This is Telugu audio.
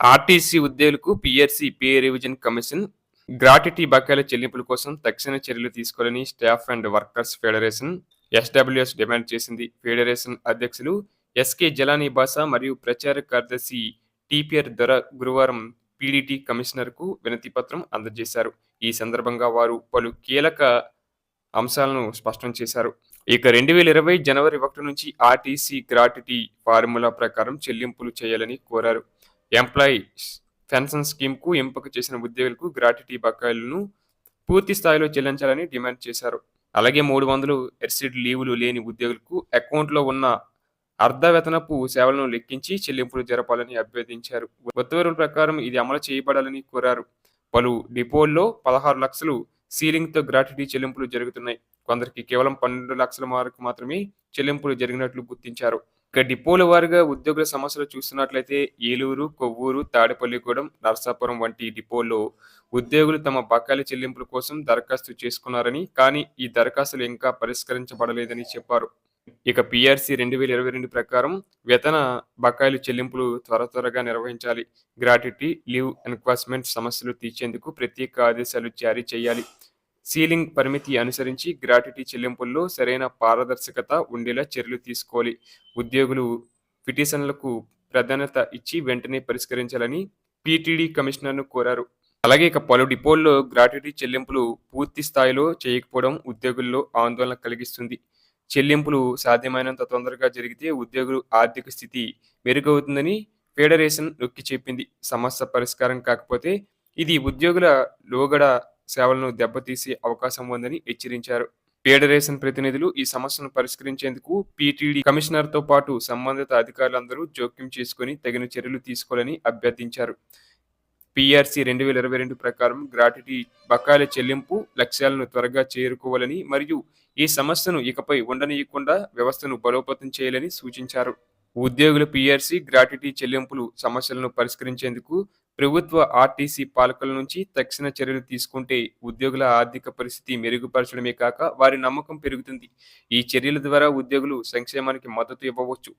ఆర్టీసీ ఉద్యోగులకు PRC pay revision commission gratuity బకాయిల చెల్లింపుల కోసం తక్షణ చర్యలు తీసుకోవాలని staff and workers federation SWS demand చేసింది. ఫెడరేషన్ అధ్యక్షులు ఎస్కే జలానీ బాసా మరియు ప్రచార కార్యదర్శి టిపిఆర్ దొర గురువారం పీడీటీ కమిషనర్కు వినతి పత్రం అందజేశారు. ఈ సందర్భంగా వారు పలు కీలక అంశాలను స్పష్టం చేశారు. ఇక రెండు వేల ఇరవై జనవరి ఒకటి నుంచి ఆర్టీసీ గ్రాట్యుటీ ఫార్ములా ప్రకారం చెల్లింపులు చేయాలని కోరారు. ఎంప్లాయీస్ పెన్షన్ స్కీమ్కు ఎంపిక చేసిన ఉద్యోగులకు గ్రాట్యుటీ బకాయిలను పూర్తి స్థాయిలో చెల్లించాలని డిమాండ్ చేశారు. అలాగే మూడు వందలు ఎర్సిడ్ లీవులు లేని ఉద్యోగులకు అకౌంట్లో ఉన్న అర్ధవేతనపు సేవలను లెక్కించి చెల్లింపులు జరపాలని అభ్యర్థించారు. ఉత్తర్వుల ప్రకారం ఇది అమలు చేయబడాలని కోరారు. పలు డిపోల్లో పదహారు లక్షలు సీలింగ్తో గ్రాట్యుటీ చెల్లింపులు జరుగుతున్నాయి. కొందరికి కేవలం పన్నెండు లక్షల వరకు మాత్రమే చెల్లింపులు జరిగినట్లు గుర్తించారు. ఇక డిపోల వారిగా ఉద్యోగుల సమస్యలు చూస్తున్నట్లయితే ఏలూరు కొవ్వూరు తాడేపల్లిగూడెం నరసాపురం వంటి డిపోల్లో ఉద్యోగులు తమ బకాయిల చెల్లింపుల కోసం దరఖాస్తు చేసుకున్నారని కానీ ఈ దరఖాస్తులు ఇంకా పరిష్కరించబడలేదని చెప్పారు. ఇక పిఆర్సీ రెండు వేల ఇరవై రెండు ప్రకారం వేతన బకాయిలు చెల్లింపులు త్వర త్వరగా నిర్వహించాలి. గ్రాట్యుటీ లీవ్ ఎన్క్వాస్మెంట్ సమస్యలు తీర్చేందుకు ప్రత్యేక ఆదేశాలు జారీ చేయాలి. సీలింగ్ పరిమితి అనుసరించి గ్రాట్యుటీ చెల్లింపుల్లో సరైన పారదర్శకత ఉండేలా చర్యలు తీసుకోవాలి. ఉద్యోగులు పిటిషన్లకు ప్రాధాన్యత ఇచ్చి వెంటనే పరిష్కరించాలని పీటీడీ కమిషనర్ను కోరారు. అలాగే ఇక పలు డిపోల్లో గ్రాట్యుటీ చెల్లింపులు పూర్తి స్థాయిలో చేయకపోవడం ఉద్యోగుల్లో ఆందోళన కలిగిస్తుంది. చెల్లింపులు సాధ్యమైనంత తొందరగా జరిగితే ఉద్యోగులు ఆర్థిక స్థితి మెరుగవుతుందని ఫెడరేషన్ నొక్కి చెప్పింది. సమస్య పరిష్కారం కాకపోతే ఇది ఉద్యోగుల లోగడ సేవలను దెబ్బతీసే అవకాశం ఉందని హెచ్చరించారు. ఫెడరేషన్ ప్రతినిధులు ఈ సమస్యను పరిష్కరించేందుకు పీటీడీ కమిషనర్తో పాటు సంబంధిత అధికారులందరూ జోక్యం చేసుకుని తగిన చర్యలు తీసుకోవాలని అభ్యర్థించారు. పిఆర్సీ రెండు వేల ఇరవై రెండు ప్రకారం గ్రాట్యుటీ బకాయిల చెల్లింపు లక్ష్యాలను త్వరగా చేరుకోవాలని మరియు ఈ సమస్యను ఇకపై ఉండనీయకుండా వ్యవస్థను బలోపేతం చేయాలని సూచించారు. ఉద్యోగుల పిఆర్సీ గ్రాట్యుటీ చెల్లింపులు సమస్యలను పరిష్కరించేందుకు ప్రభుత్వ ఆర్టీసీ పాలకుల నుంచి తక్షణ చర్యలు తీసుకుంటే ఉద్యోగుల ఆర్థిక పరిస్థితి మెరుగుపరచడమే కాక వారి నమ్మకం పెరుగుతుంది. ఈ చర్యల ద్వారా ఉద్యోగులు సంక్షేమానికి మద్దతు ఇవ్వవచ్చు.